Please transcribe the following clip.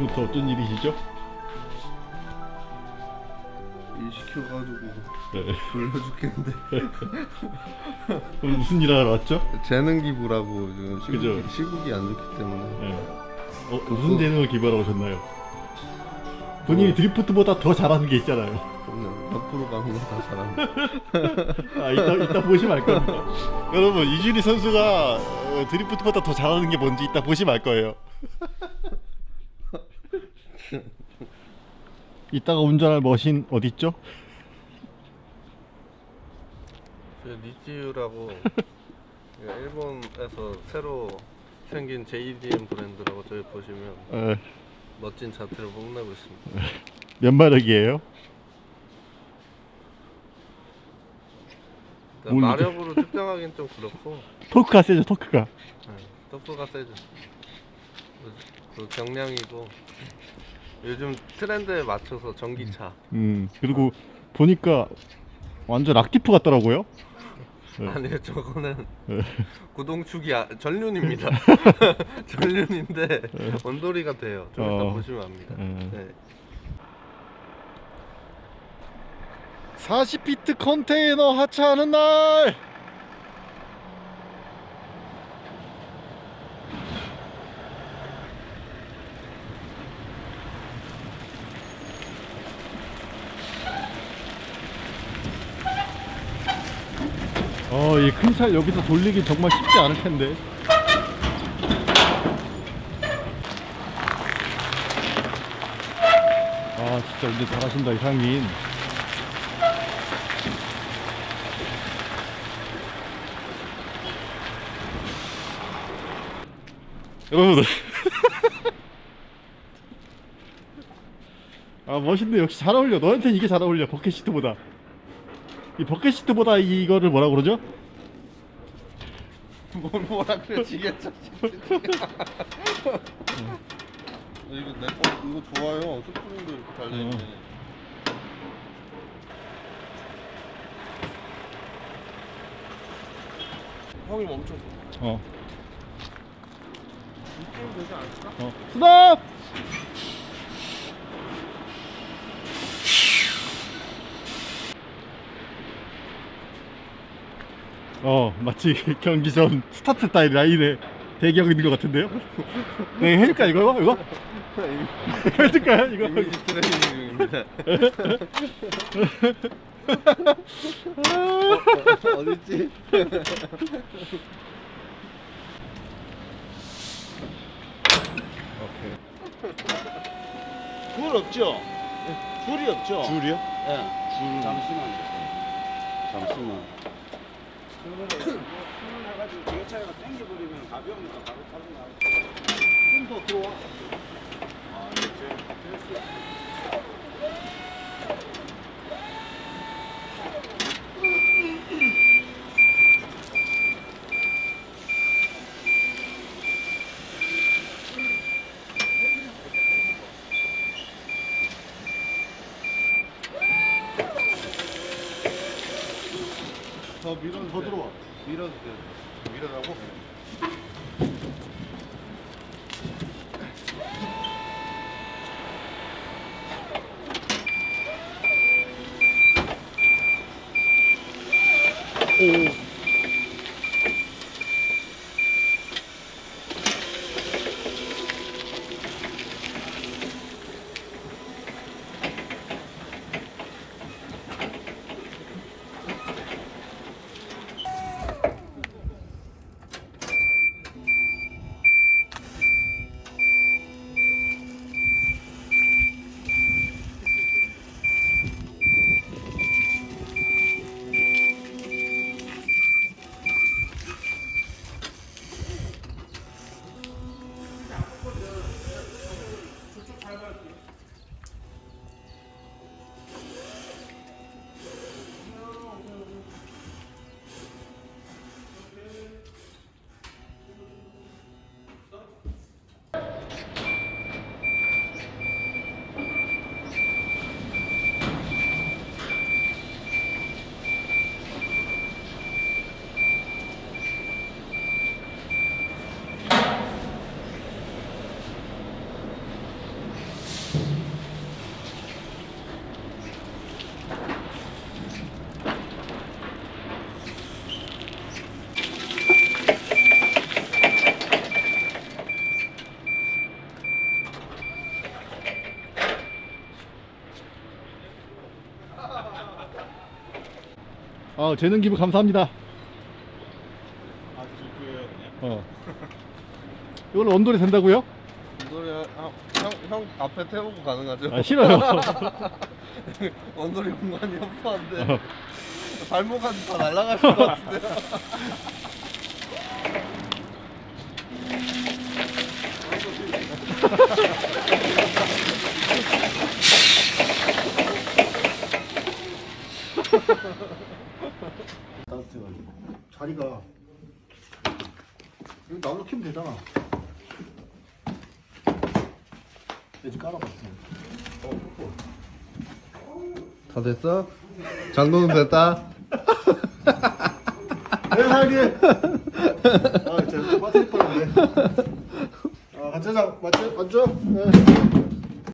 아침부터 어쩐 일이시죠? 일 시켜가지고 네. 졸려 죽겠는데 오늘 무슨 일 하러 왔죠? 재능 기부라고 지금 시국, 그죠. 시국이 안 좋기 때문에 네. 어, 무슨 재능을 기부하러 오셨나요? 본인이 드리프트보다 더 잘하는 게 있잖아요. 그럼요 옆으로 가는 거다 잘합니다 아, 이따, 이따 보시면 알 겁니다. 여러분, 이준희 선수가 어, 드리프트보다 더 잘하는 게 뭔지 이따 보시면 알 거예요. 이따가 운전할 머신 어딨죠? 저 니치유라고 일본에서 새로 생긴 JDM 브랜드라고 저기 보시면 어, 멋진 자태를 뽐내고 있습니다 몇 마력이에요? 일단 뭘 마력으로 측정하기는 좀 그렇고 토크가 세죠, 토크가. 네, 토프가 세죠 그 경량이고 요즘 트렌드에 맞춰서 전기차 음, 그리고 보니까 완전 락티프 같더라고요. 네. 아니요 저거는 네. 구동축이 아, 전륜입니다 전륜인데 원돌이가 돼요 좀 이따 어. 보시면 압니다 음. 네. 40피트 컨테이너 하차하는 날! 어, 이 큰 차 여기서 돌리기 정말 쉽지 않을 텐데. 아, 진짜 운전 잘하신다, 이상민. 여러분들. 아 멋있네. 역시 잘 어울려. 너한테는 이게 잘 어울려. 버켓시트보다 이 버켓시트보다 이거를 뭐라 그러죠? 뭘 뭐라 그래 지겠죠 이거 내 거 이거 좋아요 스프링도 이렇게 달려있네 형이 멈춰서 어 이 게임 되지 않을까? 어. 스톱! 어 마치 경기 전 스타트 타임 라인에 대기하고 있는 것 같은데요? 네 해줄까 이거? 이거? 해줄까요 이거? 이미지 트레이닝 중입니다 어 딨지? 줄 없죠? 줄이 없죠? 줄이요? 예. 줄 잠시만요. 잠시만. 해가지고 기어차가 당겨버리면 가벼우니까 바로 타고 나가. 좀더 들어와. 아, 이제 어, 더 밀어 더 들어와. 밀어도 돼. 밀어라고? 오. 아 재능 기부 감사합니다. 아 그냥. 어. 이걸 원돌이 된다고요? 원돌이 형, 형, 형 앞에 태우고 가능하죠? 아 싫어요. 원돌이 공간이 협소한데 발목까지 다 날아가실 것 같은데 따뜻해가지고 자리가 이거 나홀로 키면 되잖아. 이제 깔아봤어. 다 됐어? 장동은 됐다? 네, 사장님. 아, 제가 빠질 뻔했네. 아, 간짜장 맞죠? 맞죠? 네.